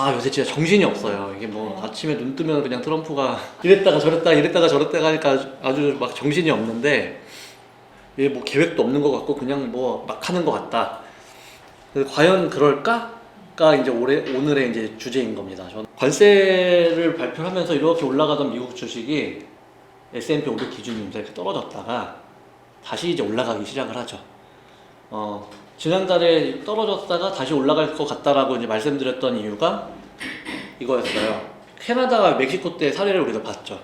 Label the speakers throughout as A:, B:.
A: 아 요새 진짜 정신이 없어요. 이게 뭐 아침에 눈 뜨면 그냥 트럼프가 이랬다가 저랬다가 이랬다가 저랬다가 하니까 아주, 막 정신이 없는데 이게 뭐 계획도 없는 것 같고 그냥 뭐 막 하는 것 같다. 과연 그럴까?가 이제 올해 오늘의 이제 주제인 겁니다. 전 관세를 발표하면서 이렇게 올라가던 미국 주식이 S&P 500 기준이면서 이렇게 떨어졌다가 다시 이제 올라가기 시작을 하죠. 어, 지난달에 떨어졌다가 다시 올라갈 것 같다라고 이제 말씀드렸던 이유가 이거였어요. 캐나다와 멕시코 때 사례를 우리가 봤죠.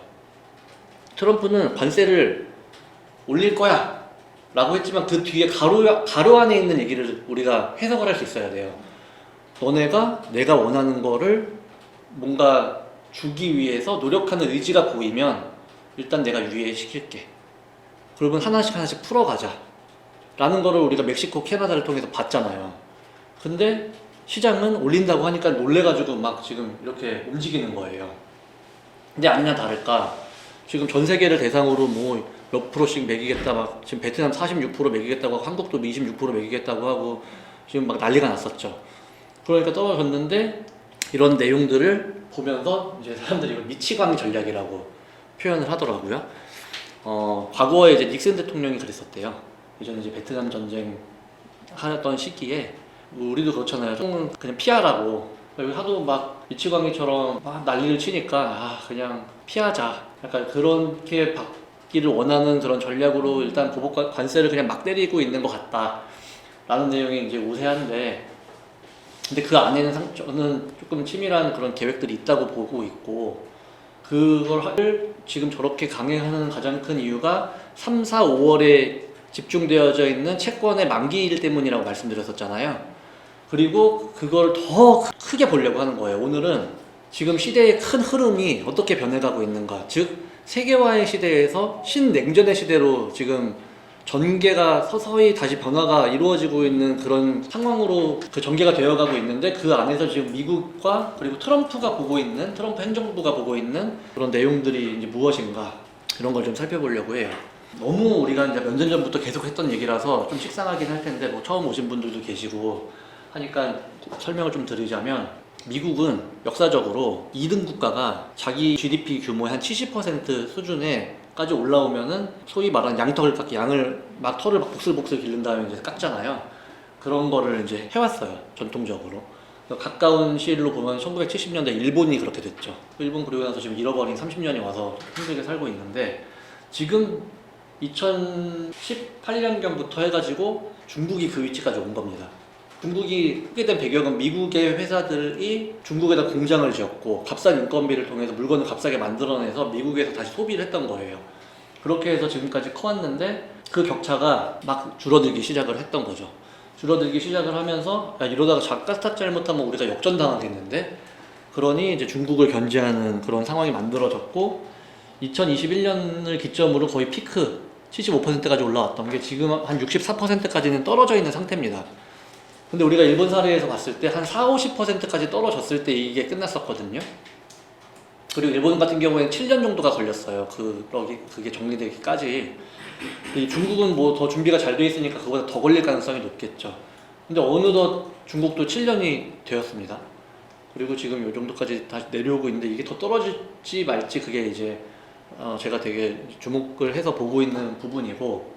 A: 트럼프는 관세를 올릴 거야 라고 했지만 그 뒤에 가로, 가로 안에 있는 얘기를 우리가 해석을 할 수 있어야 돼요. 너네가 내가 원하는 거를 뭔가 주기 위해서 노력하는 의지가 보이면 일단 내가 유예시킬게. 그러면 하나씩 하나씩 풀어가자. 라는 거를 우리가 멕시코, 캐나다를 통해서 봤잖아요. 근데 시장은 올린다고 하니까 놀래가지고 막 지금 이렇게 움직이는 거예요. 근데 아니나 다를까. 지금 전 세계를 대상으로 뭐 몇 프로씩 매기겠다 막 지금 베트남 46% 매기겠다고 하고 한국도 26% 매기겠다고 하고 지금 막 난리가 났었죠. 그러니까 떨어졌는데 이런 내용들을 보면서 이제 사람들이 이걸 미치광이 전략이라고 표현을 하더라고요. 어, 과거에 이제 닉슨 대통령이 그랬었대요. 예전에 이제 베트남 전쟁 하던 시기에 우리도 그렇잖아요. 좀 그냥 피하라고 하도 막 미치광이처럼 막 난리를 치니까 아 그냥 피하자. 약간 그렇게 받기를 원하는 그런 전략으로 일단 보복 관- 관세를 그냥 막 때리고 있는 것 같다 라는 내용이 이제 우세한데 근데 그 안에는 상, 저는 조금 치밀한 그런 계획들이 있다고 보고 있고 그걸 할- 지금 저렇게 강행하는 가장 큰 이유가 3, 4, 5월에 집중되어져 있는 채권의 만기일 때문이라고 말씀드렸었잖아요. 그리고 그걸 더 크게 보려고 하는 거예요. 오늘은 지금 시대의 큰 흐름이 어떻게 변해가고 있는가. 즉, 세계화의 시대에서 신냉전의 시대로 지금 전개가 서서히 다시 변화가 이루어지고 있는 그런 상황으로 그 전개가 되어가고 있는데 그 안에서 지금 미국과 그리고 트럼프가 보고 있는 트럼프 행정부가 보고 있는 그런 내용들이 이제 무엇인가 이런 걸 좀 살펴보려고 해요. 너무 우리가 이제 몇년 전부터 계속 했던 얘기라서 좀 식상하긴 할 텐데 뭐 처음 오신 분들도 계시고 하니까 설명을 좀 드리자면 미국은 역사적으로 2등 국가가 자기 GDP 규모의 한 70% 수준에 까지 올라오면은 소위 말하는 양턱을 깎기 양을 막 털을 막 복슬복슬 기른 다음에 이제 깎잖아요. 그런 거를 이제 해왔어요 전통적으로. 가까운 시일로 보면 1970년대 일본이 그렇게 됐죠. 일본 그리고 나서 지금 잃어버린 30년이 와서 힘들게 살고 있는데 지금 2018년경부터 해가지고 중국이 그 위치까지 온 겁니다. 중국이 크게 된 배경은 미국의 회사들이 중국에다 공장을 지었고 값싼 인건비를 통해서 물건을 값싸게 만들어내서 미국에서 다시 소비를 했던 거예요. 그렇게 해서 지금까지 커왔는데 그 격차가 막 줄어들기 시작을 했던 거죠. 줄어들기 시작을 하면서 야, 이러다가 작가스타 잘못하면 우리가 역전당하겠는데 그러니 이제 중국을 견제하는 그런 상황이 만들어졌고 2021년을 기점으로 거의 피크 75%까지 올라왔던 게 지금 한 64%까지는 떨어져 있는 상태입니다. 근데 우리가 일본 사례에서 봤을 때 한 4, 50%까지 떨어졌을 때 이게 끝났었거든요. 그리고 일본 같은 경우에는 7년 정도가 걸렸어요. 그, 그게 정리되기까지. 이 중국은 뭐 더 준비가 잘 돼 있으니까 그보다 더 걸릴 가능성이 높겠죠. 근데 어느덧 중국도 7년이 되었습니다. 그리고 지금 이 정도까지 다시 내려오고 있는데 이게 더 떨어질지 말지 그게 이제 어 제가 되게 주목을 해서 보고 있는 부분이고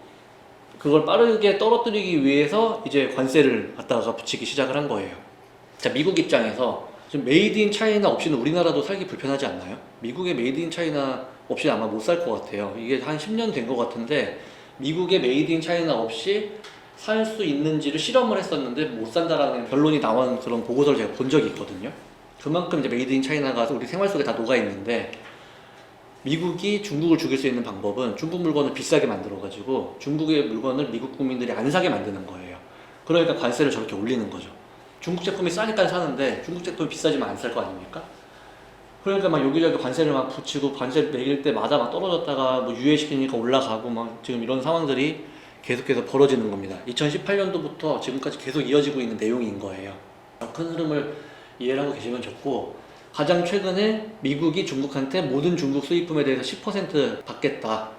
A: 그걸 빠르게 떨어뜨리기 위해서 이제 관세를 갖다가 붙이기 시작을 한 거예요. 자, 미국 입장에서 지금 메이드 인 차이나 없이는 우리나라도 살기 불편하지 않나요? 미국의 메이드 인 차이나 없이 아마 못 살 것 같아요. 이게 한 10년 된 것 같은데 미국의 메이드 인 차이나 없이 살 수 있는지를 실험을 했었는데 못 산다라는 결론이 나온 그런 보고서를 제가 본 적이 있거든요. 그만큼 이제 메이드 인 차이나가 우리 생활 속에 다 녹아 있는데 미국이 중국을 죽일 수 있는 방법은 중국 물건을 비싸게 만들어가지고 중국의 물건을 미국 국민들이 안 사게 만드는 거예요. 그러니까 관세를 저렇게 올리는 거죠. 중국 제품이 싸니까 사는데 중국 제품이 비싸지면 안살 거 아닙니까? 그러니까 막 여기저기 관세를 막 붙이고 관세 매길 때마다 막 떨어졌다가 뭐 유예시키니까 올라가고 막 지금 이런 상황들이 계속해서 벌어지는 겁니다. 2018년도부터 지금까지 계속 이어지고 있는 내용인 거예요. 큰 흐름을 이해를 하고 계시면 좋고 가장 최근에 미국이 중국한테 모든 중국 수입품에 대해서 10% 받겠다.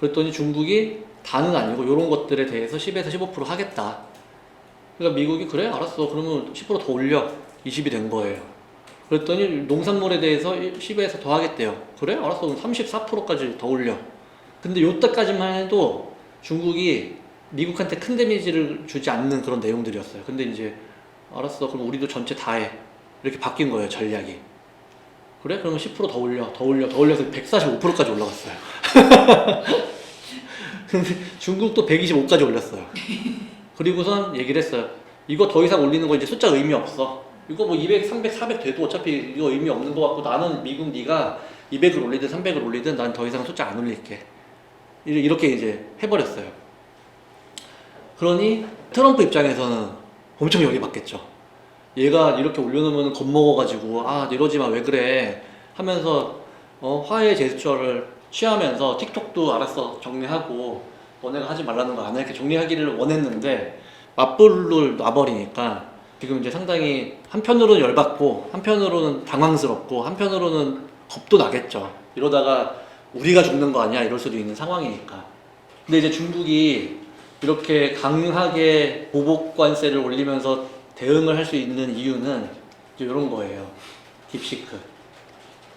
A: 그랬더니 중국이 다는 아니고 이런 것들에 대해서 10에서 15% 하겠다. 그러니까 미국이 그래 알았어 그러면 10%더 올려 20이 된 거예요. 그랬더니 농산물에 대해서 10에서 더 하겠대요. 그래? 알았어. 그럼 34%까지 더 올려. 근데 요때까지만 해도 중국이 미국한테 큰 데미지를 주지 않는 그런 내용들이었어요. 근데 이제 알았어. 그럼 우리도 전체 다 해. 이렇게 바뀐 거예요, 전략이. 그래? 그러면 10%더 올려, 더 올려, 더 올려서 145%까지 올라갔어요. 근데 중국도 125까지 올렸어요. 그리고선 얘기를 했어요. 이거 더 이상 올리는 거 이제 숫자 의미 없어. 이거 뭐 200, 300, 400 돼도 어차피 이거 의미 없는 거 같고 나는 미국 네가 200을 올리든 300을 올리든 난 더 이상 숫자 안 올릴게. 이렇게 이제 해버렸어요. 그러니 트럼프 입장에서는 엄청 열이 받겠죠. 얘가 이렇게 올려놓으면 겁먹어가지고 아 이러지 마 왜 그래? 하면서 어, 화해 제스처를 취하면서 틱톡도 알았어 정리하고 너네가 하지 말라는 거 안 해 이렇게 정리하기를 원했는데 맞불을 놔버리니까 지금 이제 상당히 한편으로는 열받고 한편으로는 당황스럽고 한편으로는 겁도 나겠죠. 이러다가 우리가 죽는 거 아니야? 이럴 수도 있는 상황이니까. 근데 이제 중국이 이렇게 강하게 보복 관세를 올리면서 대응을 할 수 있는 이유는 이런 거예요 딥시크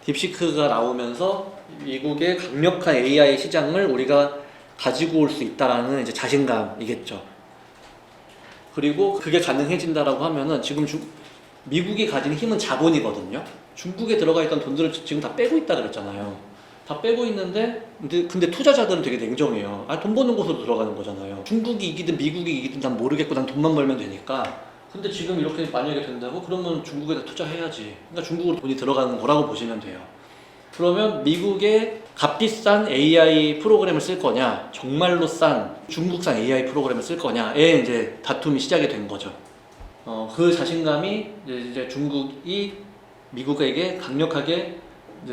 A: 딥시크가 나오면서 미국의 강력한 AI 시장을 우리가 가지고 올 수 있다라는 이제 자신감이겠죠. 그리고 그게 가능해진다라고 하면은 지금 중, 미국이 가진 힘은 자본이거든요. 중국에 들어가 있던 돈들을 지- 지금 다 빼고 있다 그랬잖아요. 다 빼고 있는데 근데, 근데 투자자들은 되게 냉정해요. 아 돈 버는 곳으로 들어가는 거잖아요. 중국이 이기든 미국이 이기든 난 모르겠고 난 돈만 벌면 되니까. 근데 지금 이렇게 만약에 된다고 그러면 중국에다 투자해야지. 그러니까 중국으로 돈이 들어가는 거라고 보시면 돼요. 그러면 미국의 값비싼 AI 프로그램을 쓸 거냐, 정말로 싼 중국산 AI 프로그램을 쓸 거냐에 이제 다툼이 시작이 된 거죠. 어, 그 자신감이 이제, 중국이 미국에게 강력하게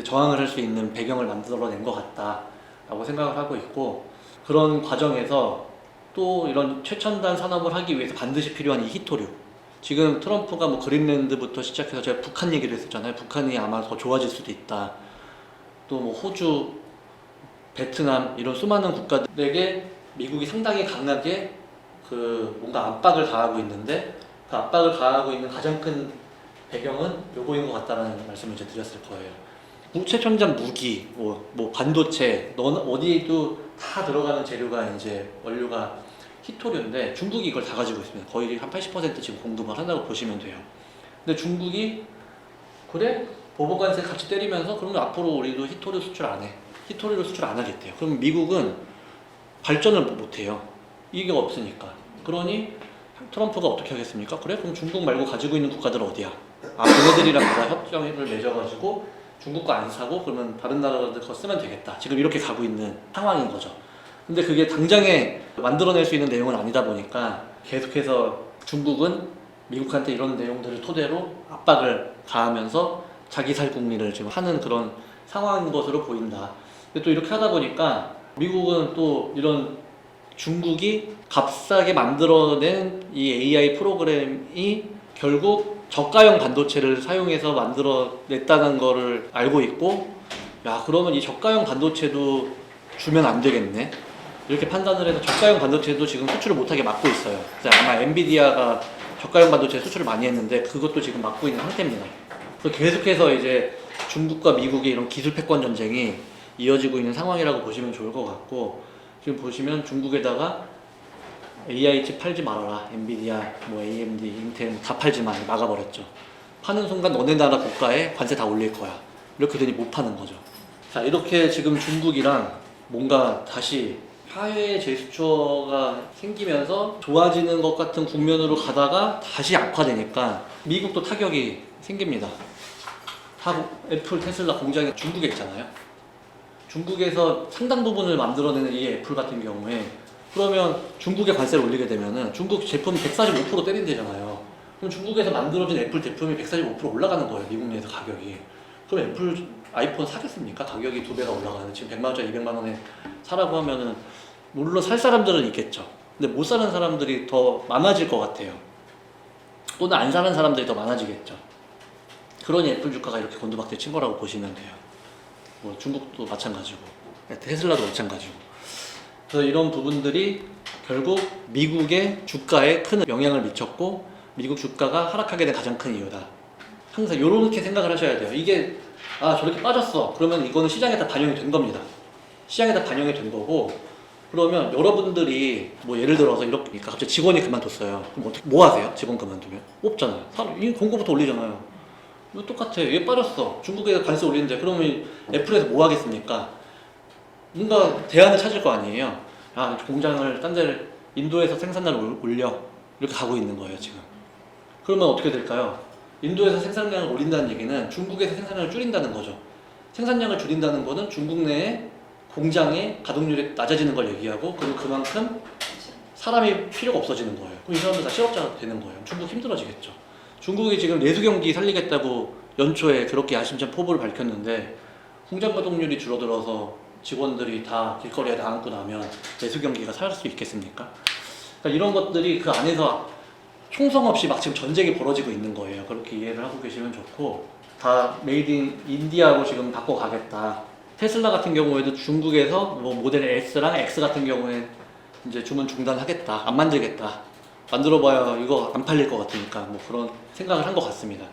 A: 저항을 할 수 있는 배경을 만들어낸 것 같다라고 생각을 하고 있고 그런 과정에서 또 이런 최첨단 산업을 하기 위해서 반드시 필요한 이 히토류. 지금 트럼프가 뭐 그린랜드부터 시작해서 제가 북한 얘기를 했었잖아요. 북한이 아마 더 좋아질 수도 있다. 또 뭐 호주, 베트남 이런 수많은 국가들에게 미국이 상당히 강하게 그 뭔가 압박을 가하고 있는데 그 압박을 가하고 있는 가장 큰 배경은 요거인 것 같다는 말씀을 이제 드렸을 거예요. 무- 최첨단 무기, 뭐, 뭐 반도체, 넌 어디에도 다 들어가는 재료가 이제 원료가 히토류인데 중국이 이걸 다 가지고 있습니다. 거의 한 80% 지금 공급을 한다고 보시면 돼요. 근데 중국이 그래 보복관세 같이 때리면서 그러면 앞으로 우리도 히토류 수출 안 해. 히토류를 수출 안 하겠대요. 그럼 미국은 발전을 못 해요. 이게 없으니까. 그러니 트럼프가 어떻게 하겠습니까? 그래? 그럼 중국 말고 가지고 있는 국가들 어디야? 아, 걔네들이랑 내가 협정을 맺어가지고 중국 거 안 사고 그러면 다른 나라들 거 쓰면 되겠다. 지금 이렇게 가고 있는 상황인 거죠. 근데 그게 당장에 만들어낼 수 있는 내용은 아니다 보니까 계속해서 중국은 미국한테 이런 내용들을 토대로 압박을 가하면서 자기 살 국민을 지금 하는 그런 상황인 것으로 보인다. 근데 또 이렇게 하다 보니까 미국은 또 이런 중국이 값싸게 만들어낸 이 AI 프로그램이 결국 저가형 반도체를 사용해서 만들어냈다는 거를 알고 있고 야 그러면 이 저가형 반도체도 주면 안 되겠네 이렇게 판단을 해서 저가형 반도체도 지금 수출을 못하게 막고 있어요 그래서 아마 엔비디아가 저가형 반도체 수출을 많이 했는데 그것도 지금 막고 있는 상태입니다 계속해서 이제 중국과 미국의 이런 기술 패권 전쟁이 이어지고 있는 상황이라고 보시면 좋을 것 같고 지금 보시면 중국에다가 AI 칩 팔지 말아라. 엔비디아, 뭐 AMD, 인텔 뭐다 팔지 마. 막아버렸죠. 파는 순간 너네 나라 국가에 관세 다 올릴 거야. 이렇게 되니 못 파는 거죠. 자, 이렇게 지금 중국이랑 뭔가 다시 화해 제스처가 생기면서 좋아지는 것 같은 국면으로 가다가 다시 악화되니까 미국도 타격이 생깁니다. 다 애플, 테슬라 공장이 중국에 있잖아요. 중국에서 상당 부분을 만들어내는 이 애플 같은 경우에 그러면 중국에 관세를 올리게 되면은 중국 제품 145% 때린대잖아요. 그럼 중국에서 만들어진 애플 제품이 145% 올라가는 거예요. 미국 내에서 가격이. 그럼 애플 아이폰 사겠습니까? 가격이 두 배가 올라가는 지금 100만 원짜리 200만 원에 사라고 하면은 물론 살 사람들은 있겠죠. 근데 못 사는 사람들이 더 많아질 것 같아요. 또는 안 사는 사람들이 더 많아지겠죠. 그러니 애플 주가가 이렇게 곤두박질 친 거라고 보시면 돼요. 뭐 중국도 마찬가지고 테슬라도 마찬가지고 그래서 이런 부분들이 결국 미국의 주가에 큰 영향을 미쳤고 미국 주가가 하락하게 된 가장 큰 이유다 항상 이렇게 생각을 하셔야 돼요. 이게 아 저렇게 빠졌어. 그러면 이거는 시장에 다 반영이 된 겁니다. 시장에 다 반영이 된 거고 그러면 여러분들이 뭐 예를 들어서 이렇게 갑자기 직원이 그만뒀어요. 그럼 어떻게 뭐 하세요? 직원 그만두면 뽑잖아요. 사람 이 공고부터 올리잖아요. 이거 똑같아. 얘 빠졌어. 중국에서 관세 올리는데 그러면 애플에서 뭐 하겠습니까? 뭔가 대안을 찾을 거 아니에요. 아 공장을 딴 데를 인도에서 생산량을 올- 올려 이렇게 가고 있는 거예요 지금. 그러면 어떻게 될까요? 인도에서 생산량을 올린다는 얘기는 중국에서 생산량을 줄인다는 거죠. 생산량을 줄인다는 거는 중국 내에 공장의 가동률이 낮아지는 걸 얘기하고 그리고 그만큼 사람이 필요가 없어지는 거예요. 그럼 이 사람들 다 실업자가 되는 거예요. 중국 힘들어지겠죠. 중국이 지금 내수 경기 살리겠다고 연초에 그렇게 야심찬 포부를 밝혔는데 공장 가동률이 줄어들어서 직원들이 다 길거리에 나앉고 나면 내수 경기가 살 수 있겠습니까? 그러니까 이런 것들이 그 안에서 총성 없이 막 지금 전쟁이 벌어지고 있는 거예요. 그렇게 이해를 하고 계시면 좋고 다 메이드 인 인디아로 지금 바꿔가겠다. 테슬라 같은 경우에도 중국에서 뭐 모델 S랑 X 같은 경우에 이제 주문 중단하겠다. 안 만들겠다. 만들어봐야 이거 안 팔릴 것 같으니까 뭐 그런 생각을 한 것 같습니다.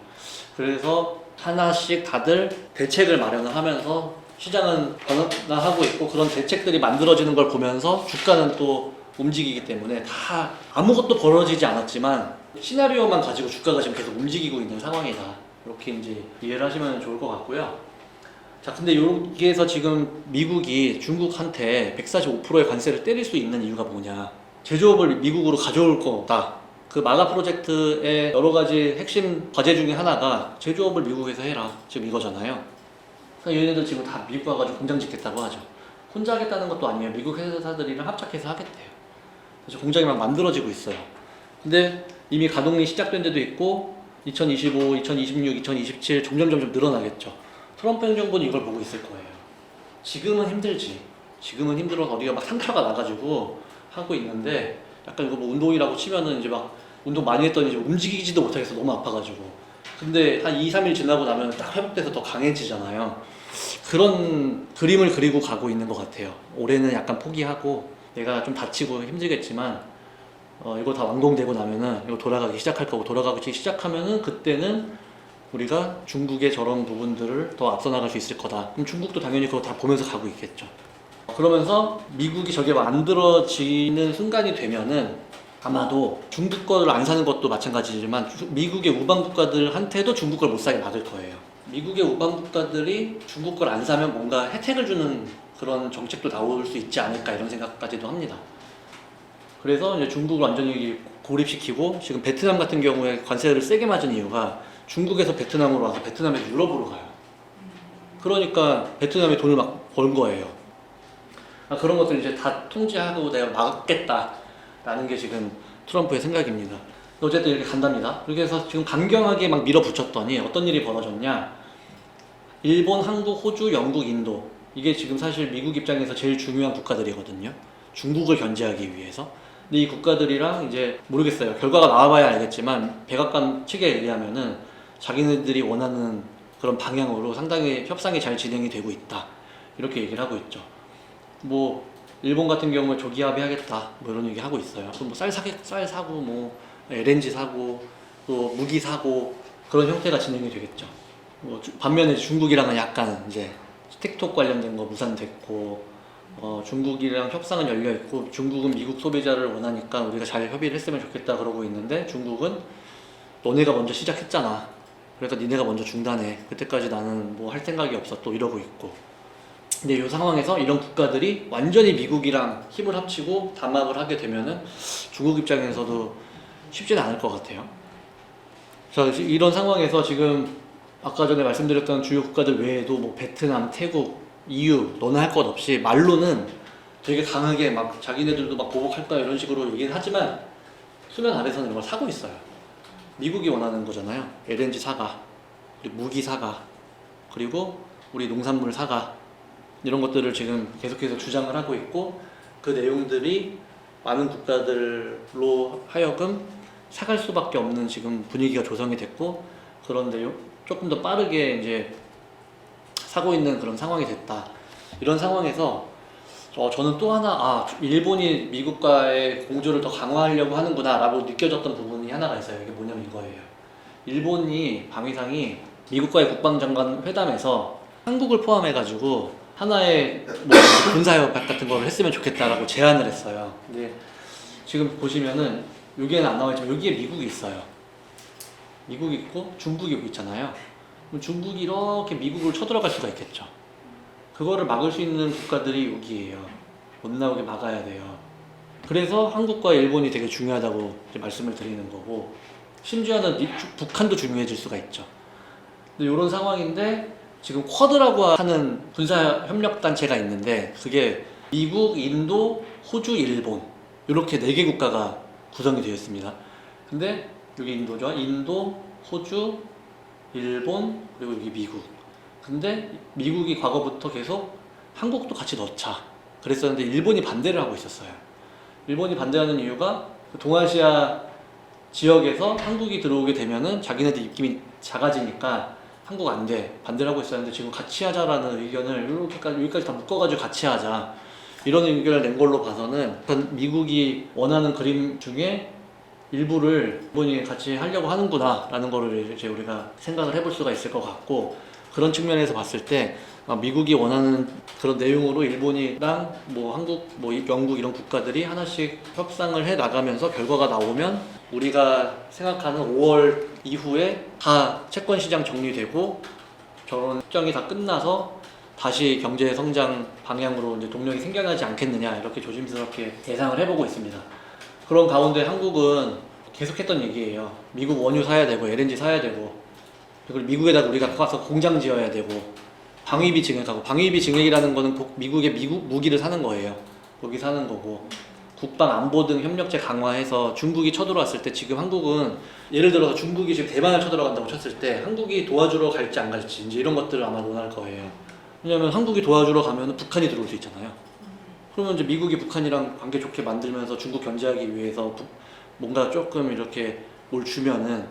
A: 그래서 하나씩 다들 대책을 마련을 하면서 시장은 변화하고 있고 그런 대책들이 만들어지는 걸 보면서 주가는 또 움직이기 때문에 다 아무것도 벌어지지 않았지만 시나리오만 가지고 주가가 지금 계속 움직이고 있는 상황이다. 이렇게 이제 이해를 하시면 좋을 것 같고요. 자, 근데 여기에서 지금 미국이 중국한테 145%의 관세를 때릴 수 있는 이유가 뭐냐? 제조업을 미국으로 가져올 거다. 그 마가 프로젝트의 여러 가지 핵심 과제 중에 하나가 제조업을 미국에서 해라. 지금 이거잖아요. 그러니까 얘네들 지금 다 미국 가가지고 공장 짓겠다고 하죠. 혼자 하겠다는 것도 아니에요. 미국 회사들이랑 합작해서 하겠대요. 그래서 공장이 막 만들어지고 있어요. 근데 이미 가동이 시작된 데도 있고 2025, 2026, 2027 점점 점점 늘어나겠죠. 트럼프 행정부는 이걸 보고 있을 거예요. 지금은 힘들지. 지금은 힘들어서 어디가 막 상처가 나가지고 하고 있는데 약간 이거 뭐 운동이라고 치면은 이제 막 운동 많이 했더니 이제 움직이지도 못하겠어 너무 아파가지고. 근데 한 2, 3일 지나고 나면 딱 회복돼서 더 강해지잖아요. 그런 그림을 그리고 가고 있는 것 같아요. 올해는 약간 포기하고 내가 좀 다치고 힘들겠지만 어, 이거 다 완공되고 나면은 이거 돌아가기 시작할 거고 돌아가기 시작하면은 그때는 우리가 중국의 저런 부분들을 더 앞서 나갈 수 있을 거다. 그럼 중국도 당연히 그거 다 보면서 가고 있겠죠. 그러면서 미국이 저게 만들어지는 순간이 되면은 아마도 중국 거를 안 사는 것도 마찬가지지만 주- 미국의 우방 국가들한테도 중국 걸 못 사게 막을 거예요. 미국의 우방 국가들이 중국 걸 안 사면 뭔가 혜택을 주는 그런 정책도 나올 수 있지 않을까 이런 생각까지도 합니다. 그래서 이제 중국을 완전히 고립시키고 지금 베트남 같은 경우에 관세를 세게 맞은 이유가 중국에서 베트남으로 와서 베트남에서 유럽으로 가요. 그러니까 베트남에 돈을 막 번 거예요. 아, 그런 것들 이제 다 통제하고 내가 막겠다라는 게 지금 트럼프의 생각입니다. 어쨌든 이렇게 간답니다. 그렇게 해서 지금 강경하게 막 밀어붙였더니 어떤 일이 벌어졌냐? 일본, 한국, 호주, 영국, 인도 이게 지금 사실 미국 입장에서 제일 중요한 국가들이거든요. 중국을 견제하기 위해서. 근데 이 국가들이랑 이제 모르겠어요. 결과가 나와봐야 알겠지만 백악관 측에 의하면은 자기네들이 원하는 그런 방향으로 상당히 협상이 잘 진행이 되고 있다. 이렇게 얘기를 하고 있죠. 뭐 일본 같은 경우에 조기 합의하겠다. 뭐 이런 얘기 하고 있어요. 그럼 뭐쌀 사게 쌀 사고 뭐 LNG 사고 또 무기 사고 그런 형태가 진행이 되겠죠. 뭐 주- 반면에 중국이랑은 약간 이제 틱톡 관련된 거 무산됐고 어, 중국이랑 협상은 열려 있고 중국은 미국 소비자를 원하니까 우리가 잘 협의를 했으면 좋겠다 그러고 있는데 중국은 너네가 먼저 시작했잖아. 그러니까 니네가 먼저 중단해. 그때까지 나는 뭐 할 생각이 없어 또 이러고 있고. 근데 이 상황에서 이런 국가들이 완전히 미국이랑 힘을 합치고 담합을 하게 되면은 중국 입장에서도 쉽지는 않을 것 같아요. 자, 이런 상황에서 지금 아까 전에 말씀드렸던 주요 국가들 외에도 뭐 베트남, 태국, EU 너는 할것 없이 말로는 되게 강하게 막 자기네들도 막 보복할 까 이런 식으로 얘기는 하지만 수면 아래서는 이걸 사고 있어요. 미국이 원하는 거잖아요. LNG 사가, 그리고 무기 사가, 그리고 우리 농산물 사가 이런 것들을 지금 계속해서 주장을 하고 있고 그 내용들이 많은 국가들로 하여금 사갈 수밖에 없는 지금 분위기가 조성이 됐고 그런 내용 조금 더 빠르게 이제 사고 있는 그런 상황이 됐다. 이런 상황에서 어, 저는 또 하나 아 일본이 미국과의 공조를 더 강화하려고 하는구나라고 느껴졌던 부분이 하나가 있어요. 이게 뭐냐면 이거예요. 일본이 방위상이 미국과의 국방장관 회담에서 한국을 포함해가지고 하나의 뭐 군사협약 같은 걸 했으면 좋겠다라고 제안을 했어요. 근데 지금 보시면은 여기에는 안 나와 있지만 여기에 미국이 있어요. 미국이 있고 중국이 여기 있잖아요. 그럼 중국이 이렇게 미국을 쳐들어갈 수가 있겠죠. 그거를 막을 수 있는 국가들이 여기에요. 못 나오게 막아야 돼요. 그래서 한국과 일본이 되게 중요하다고 말씀을 드리는 거고 심지어는 북한도 중요해질 수가 있죠. 근데 이런 상황인데 지금 쿼드라고 하는 군사 협력 단체가 있는데 그게 미국, 인도, 호주, 일본 이렇게 네 개 국가가 구성이 되어 있습니다. 근데 여기 인도죠. 인도, 호주, 일본 그리고 여기 미국. 근데 미국이 과거부터 계속 한국도 같이 넣자 그랬었는데 일본이 반대를 하고 있었어요. 일본이 반대하는 이유가 그 동아시아 지역에서 한국이 들어오게 되면은 자기네들 입김이 작아지니까 한국 안 돼. 반대를 하고 있었는데 지금 같이 하자라는 의견을 이렇게까지 여기까지 다 묶어가지고 같이 하자. 이런 의견을 낸 걸로 봐서는 전 미국이 원하는 그림 중에 일부를 일본이 같이 하려고 하는구나라는 거를 이제 우리가 생각을 해볼 수가 있을 것 같고 그런 측면에서 봤을 때 아, 미국이 원하는 그런 내용으로 일본이랑 뭐 한국, 뭐 영국 이런 국가들이 하나씩 협상을 해 나가면서 결과가 나오면 우리가 생각하는 5월 이후에 다 채권 시장 정리되고 저런 협정이 다 끝나서 다시 경제 성장 방향으로 이제 동력이 생겨나지 않겠느냐 이렇게 조심스럽게 예상을 해보고 있습니다. 그런 가운데 한국은 계속했던 얘기예요. 미국 원유 사야 되고 LNG 사야 되고 그리고 미국에다가 우리가 가서 공장 지어야 되고 방위비 증액하고 방위비 증액이라는 거는 꼭 미국의 미국 무기를 사는 거예요. 거기 사는 거고 국방 안보 등 협력체 강화해서 중국이 쳐들어왔을 때 지금 한국은 예를 들어서 중국이 지금 대만을 쳐들어간다고 쳤을 때 한국이 도와주러 갈지 안 갈지 이제 이런 것들을 아마 논할 거예요. 왜냐면 한국이 도와주러 가면 북한이 들어올 수 있잖아요. 그러면 이제 미국이 북한이랑 관계 좋게 만들면서 중국 견제하기 위해서 부- 뭔가 조금 이렇게 뭘 주면은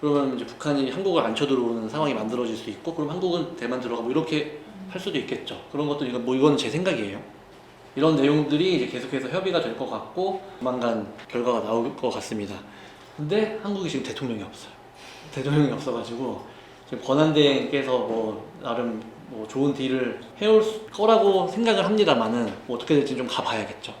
A: 그러면 이제 북한이 한국을 안 쳐들어오는 상황이 만들어질 수 있고 그럼 한국은 대만 들어가고 이렇게 할 수도 있겠죠. 그런 것도 이건 뭐 이건 제 생각이에요. 이런 내용들이 이제 계속해서 협의가 될 것 같고 조만간 결과가 나올 것 같습니다. 근데 한국이 지금 대통령이 없어요. 대통령이 없어가지고 지금 권한대행께서 뭐 나름 뭐 좋은 딜을 해올 수- 거라고 생각을 합니다만은 뭐 어떻게 될지 좀 가봐야겠죠.